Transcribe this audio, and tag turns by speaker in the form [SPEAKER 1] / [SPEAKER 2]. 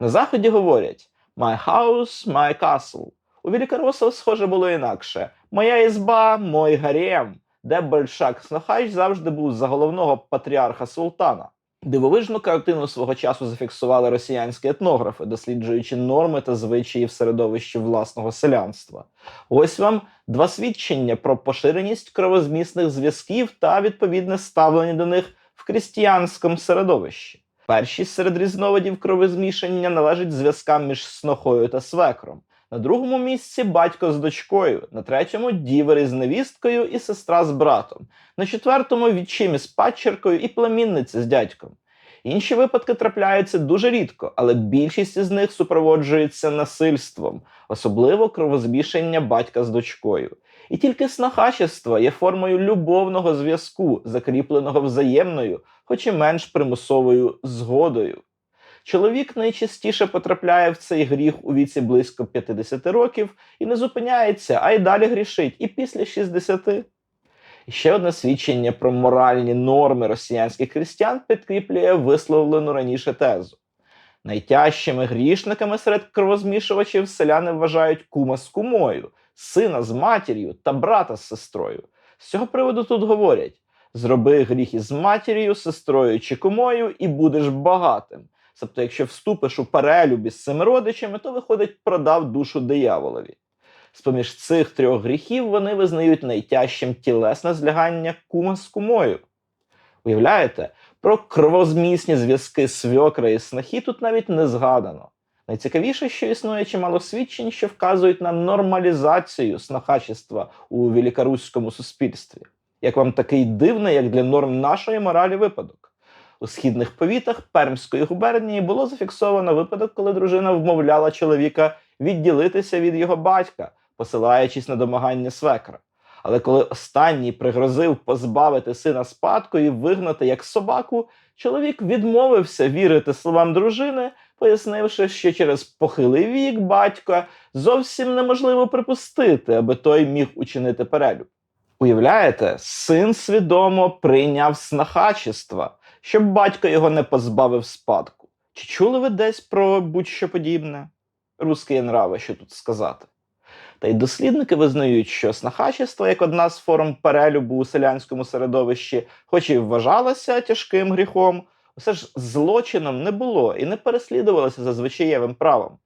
[SPEAKER 1] На заході говорять My house, my castle. У Великоросов, схоже, було інакше. Моя ізба, мой гарем, де Большак Снохач завжди був за головного патріарха султана. Дивовижну картину свого часу зафіксували росіянські етнографи, досліджуючи норми та звичаї в середовищі власного селянства. Ось вам два свідчення про поширеність кровозмісних зв'язків та відповідне ставлення до них в крістіянському середовищі. Першість серед різновидів кровозмішання належить зв'язкам між снохою та свекром. На другому місці батько з дочкою, на третьому дівери з невісткою і сестра з братом, на четвертому відчимі з падчеркою і племінниця з дядьком. Інші випадки трапляються дуже рідко, але більшість із них супроводжується насильством, особливо кровозмішання батька з дочкою. І тільки снахачество є формою любовного зв'язку, закріпленого взаємною, хоч і менш примусовою згодою. Чоловік найчастіше потрапляє в цей гріх у віці близько 50 років і не зупиняється, а й далі грішить, і після 60. Ще одне свідчення про моральні норми росіянських християн підкріплює висловлену раніше тезу. Найтяжчими грішниками серед кровозмішувачів селяни вважають кума з кумою, сина з матір'ю та брата з сестрою. З цього приводу тут говорять: зроби гріх із матір'ю, сестрою чи кумою, і будеш багатим. Тобто, якщо вступиш у перелюб із цими родичами, то виходить, продав душу дияволові. З-поміж цих трьох гріхів вони визнають найтяжчим тілесне злягання кума з кумою. Уявляєте, про кровозмісні зв'язки свьокра і снахи тут навіть не згадано. Найцікавіше, що існує чимало свідчень, що вказують на нормалізацію снахачества у великоруському суспільстві. Як вам такий дивний, як для норм нашої моралі випадок? У східних повітах Пермської губернії було зафіксовано випадок, коли дружина вмовляла чоловіка відділитися від його батька, посилаючись на домагання свекра. Але коли останній пригрозив позбавити сина спадку і вигнати як собаку, чоловік відмовився вірити словам дружини, пояснивши, що через похилий вік батька зовсім неможливо припустити, аби той міг учинити перелюб. Уявляєте, син свідомо прийняв снахачество, щоб батько його не позбавив спадку. Чи чули ви десь про будь-що подібне? Русські нрави, що тут сказати. Та й дослідники визнають, що снахачество як одна з форм перелюбу у селянському середовищі, хоч і вважалося тяжким гріхом, все ж злочином не було і не переслідувалося за звичаєвим правом.